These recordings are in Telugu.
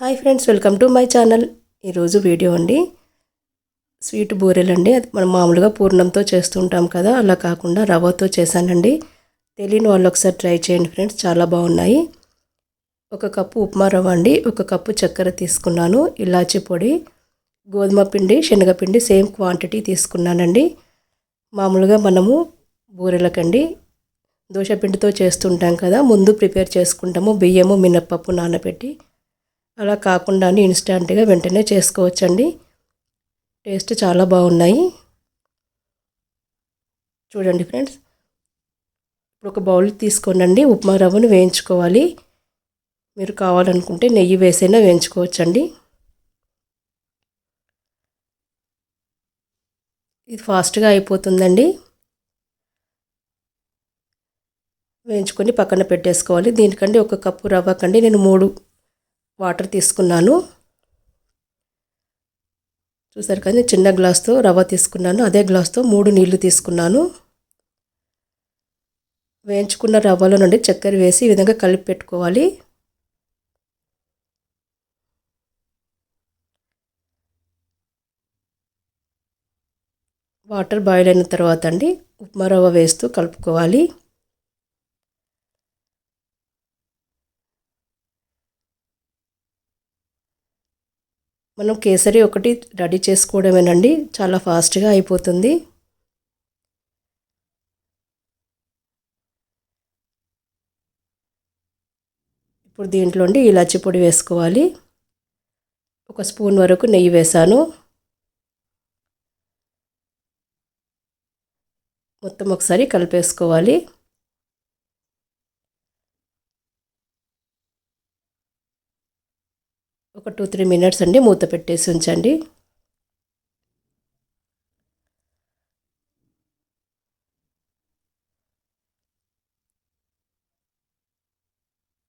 Hi friends welcome to my channel. ఈరోజు వీడియో అండి. స్వీట్ బూరెలండి అది మనం మామూలుగా పూర్ణంతో చేస్తుంటాం కదా అలా కాకుండా రవ్వతో చేశానండి. తెలియని వాళ్ళు ఒకసారి ట్రై చేయండి ఫ్రెండ్స్ చాలా బాగున్నాయి. ఒక కప్పు ఉప్మా రవ్వ అండి ఒక కప్పు చక్కెర తీసుకున్నాను ఇలాచి పొడి గోధుమ పిండి శనగపిండి సేమ్ క్వాంటిటీ తీసుకున్నానండి. మామూలుగా మనము బూరెలకండి దోశపిండితో చేస్తుంటాం కదా ముందు ప్రిపేర్ చేసుకుంటాము బియ్యము మినప్పప్పు నానబెట్టి అలా కాకుండా ఇన్స్టాంట్గా వెంటనే చేసుకోవచ్చండి. టేస్ట్ చాలా బాగున్నాయి. చూడండి ఫ్రెండ్స్. ఇప్పుడు ఒక బౌల్ తీసుకోనండి. ఉప్మా రవ్వను వేయించుకోవాలి. మీరు కావాలనుకుంటే నెయ్యి వేసైనా వేయించుకోవచ్చండి. ఇది ఫాస్ట్గా అయిపోతుందండి. వేయించుకొని పక్కన పెట్టేసుకోవాలి. దీనికండి ఒక కప్పు రవ్వకండి నేను మూడు వాటర్ తీసుకున్నాను. చూసారు కానీ చిన్న గ్లాస్తో రవ్వ తీసుకున్నాను. అదే గ్లాస్తో మూడు నీళ్ళు తీసుకున్నాను. వేయించుకున్న రవ్వలో నుండి చక్కెర వేసి ఈ విధంగా కలిపి పెట్టుకోవాలి. వాటర్ బాయిల్ అయిన తర్వాత అండి ఉప్మా రవ్వ వేస్తూ కలుపుకోవాలి. మనం కేసరి ఒకటి రెడీ చేసుకోవడమేనండి. చాలా ఫాస్ట్గా అయిపోతుంది. ఇప్పుడు దీంట్లో ఇలాచి పొడి వేసుకోవాలి. ఒక స్పూన్ వరకు నెయ్యి వేసాను. మొత్తం ఒకసారి కలిపేసుకోవాలి. ఒక టూ త్రీ మినిట్స్ అండి మూత పెట్టేసి ఉంచండి.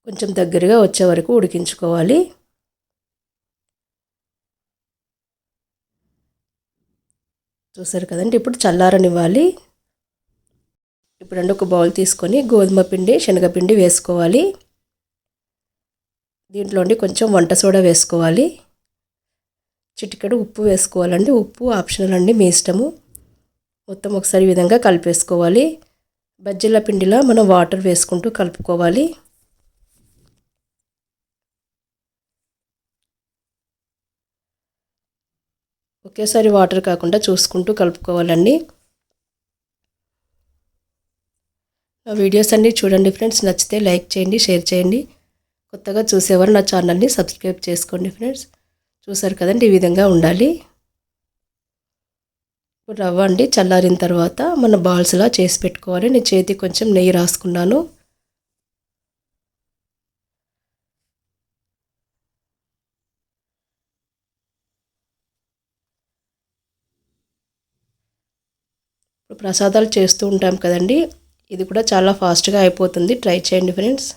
కొంచెం దగ్గరగా వచ్చే వరకు ఉడికించుకోవాలి. చూసారు కదండి ఇప్పుడు చల్లారనివ్వాలి. ఇప్పుడు ఒక బౌల్ తీసుకొని గోధుమ పిండి శనగపిండి వేసుకోవాలి. దీంట్లోండి కొంచెం వంట సోడా వేసుకోవాలి. చిటికెడు ఉప్పు వేసుకోవాలండి. ఉప్పు ఆప్షనల్ అండి. మీ ఇష్టము. మొత్తం ఒకసారి విధంగా కలిపేసుకోవాలి. బజ్జీల పిండిలా మనం వాటర్ వేసుకుంటూ కలుపుకోవాలి. ఒకేసారి వాటర్ కాకుండా చూసుకుంటూ కలుపుకోవాలండి. నా వీడియోస్ అన్నీ చూడండి ఫ్రెండ్స్. నచ్చితే లైక్ చేయండి షేర్ చేయండి. కొత్తగా చూసేవారు నా ఛానల్ని సబ్స్క్రైబ్ చేసుకోండి ఫ్రెండ్స్. చూసారు కదండి ఈ విధంగా ఉండాలి. ఇప్పుడు రవ్వ అండి చల్లారిన తర్వాత మన బాల్స్లా చేసి పెట్టుకోవాలి. నేను చేతి కొంచెం నెయ్యి రాసుకున్నాను. ఇప్పుడు ప్రసాదాలు చేస్తూ ఉంటాం కదండి. ఇది కూడా చాలా ఫాస్ట్గా అయిపోతుంది. ట్రై చేయండి ఫ్రెండ్స్.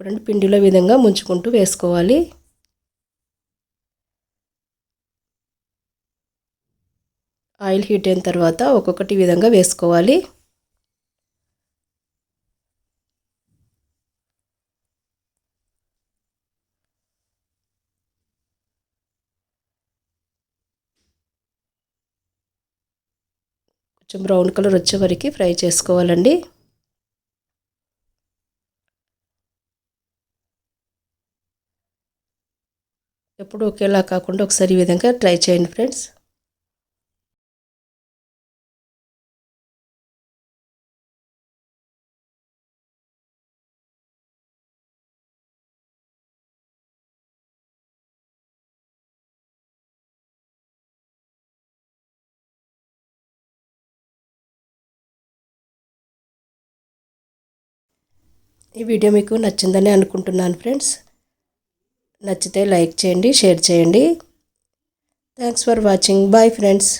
ఇప్పుడంటే పిండిలో విధంగా ముంచుకుంటూ వేసుకోవాలి. ఆయిల్ హీట్ అయిన తర్వాత ఒక్కొక్కటి విధంగా వేసుకోవాలి. కొంచెం బ్రౌన్ కలర్ వచ్చే వరకు ఫ్రై చేసుకోవాలండి. ఎప్పుడు ఒకేలా కాకుండా ఒకసారి ఈ విధంగా ట్రై చేయండి ఫ్రెండ్స్. ఈ వీడియో మీకు నచ్చిందని అనుకుంటున్నాను ఫ్రెండ్స్. నచ్చితే లైక్ చేయండి షేర్ చేయండి. Thanks for watching bye friends